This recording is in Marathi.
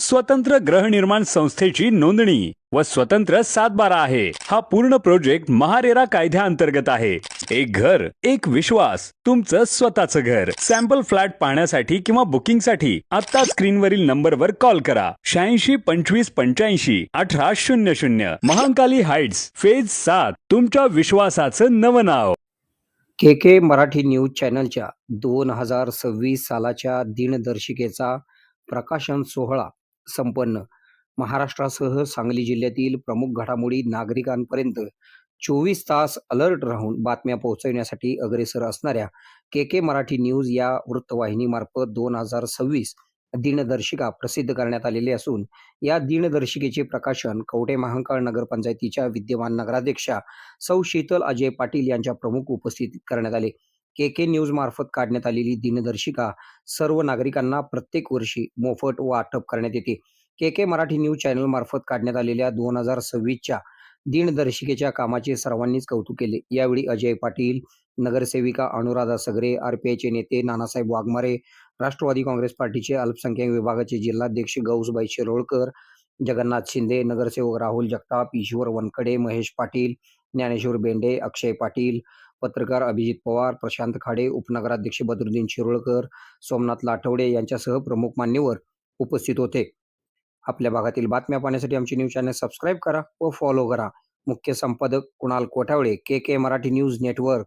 स्वतंत्र गृहनिर्माण संस्थेची नोंदणी व स्वतंत्र सातबारा आहे. हा पूर्ण प्रोजेक्ट महारेरा कायद्याअंतर्गत आहे. एक घर एक विश्वास तुमचं स्वतःचं घर. सॅम्पल फ्लॅट पाहण्यासाठी किंवा बुकिंगसाठी आता स्क्रीनवरील नंबरवर कॉल करा. शहाऐंशी पंचवीस पंच्याऐंशी अठरा शून्य शून्य. महाकाली हाइट्स फेज सात तुमच्या विश्वासाचं नवं नाव. के के मराठी न्यूज चॅनलच्या दोन हजार सव्वीस सालाच्या दिनदर्शिकेचा प्रकाशन सोहळा संपन्न. महाराष्ट्रासह सांगली जिल्ह्यातील प्रमुख घडामोडी नागरिकांपर्यंत चोवीस तास अलर्ट राहून बातम्या पोहोचवण्यासाठी अग्रेसर असणाऱ्या के के मराठी न्यूज या वृत्तवाहिनीमार्फत दोन हजार सव्वीस दिनदर्शिका प्रसिद्ध करण्यात आलेली असून या दिनदर्शिकेचे प्रकाशन कवटे महांकाळ नगरपंचायतीच्या विद्यमान नगराध्यक्षा सौ शीतल अजय पाटील यांच्या प्रमुख उपस्थितीत करण्यात आले. के के न्यूज मार्फत काढण्यात आलेली दिनदर्शिका सर्व नागरिकांना प्रत्येक वर्षी मोफत वाटप करण्यात येते. K K Marathi news channel मार्फत काढण्यात आलेल्या दोन हजार सव्वीसच्या दिनदर्शिकेच्या कामाचे सर्वांनीच कौतुक केले. यावेळी अजय पाटील नगरसेविका अनुराधा सगरे आरपीआयचे नेते नानासाहेब वाघमारे राष्ट्रवादी काँग्रेस पार्टीचे अल्पसंख्याक विभागाचे जिल्हाध्यक्ष गौसबाई शिरोळकर जगन्नाथ शिंदे नगरसेवक राहुल जगताप ईश्वर वनकडे महेश पाटील ज्ञानेश्वर बेंडे अक्षय पाटील पत्रकार अभिजित पवार प्रशांत खाडे उपनगराध्यक्ष बदरुद्दीन शिरोळकर सोमनाथ लाठवडे यांच्यासह प्रमुख मान्यवर उपस्थित होते. आपल्या भागातील बातम्या पाहण्यासाठी आमचे न्यूज चॅनल सबस्क्राईब करा व फॉलो करा. मुख्य संपादक Kunal Kothawale K K Marathi news network.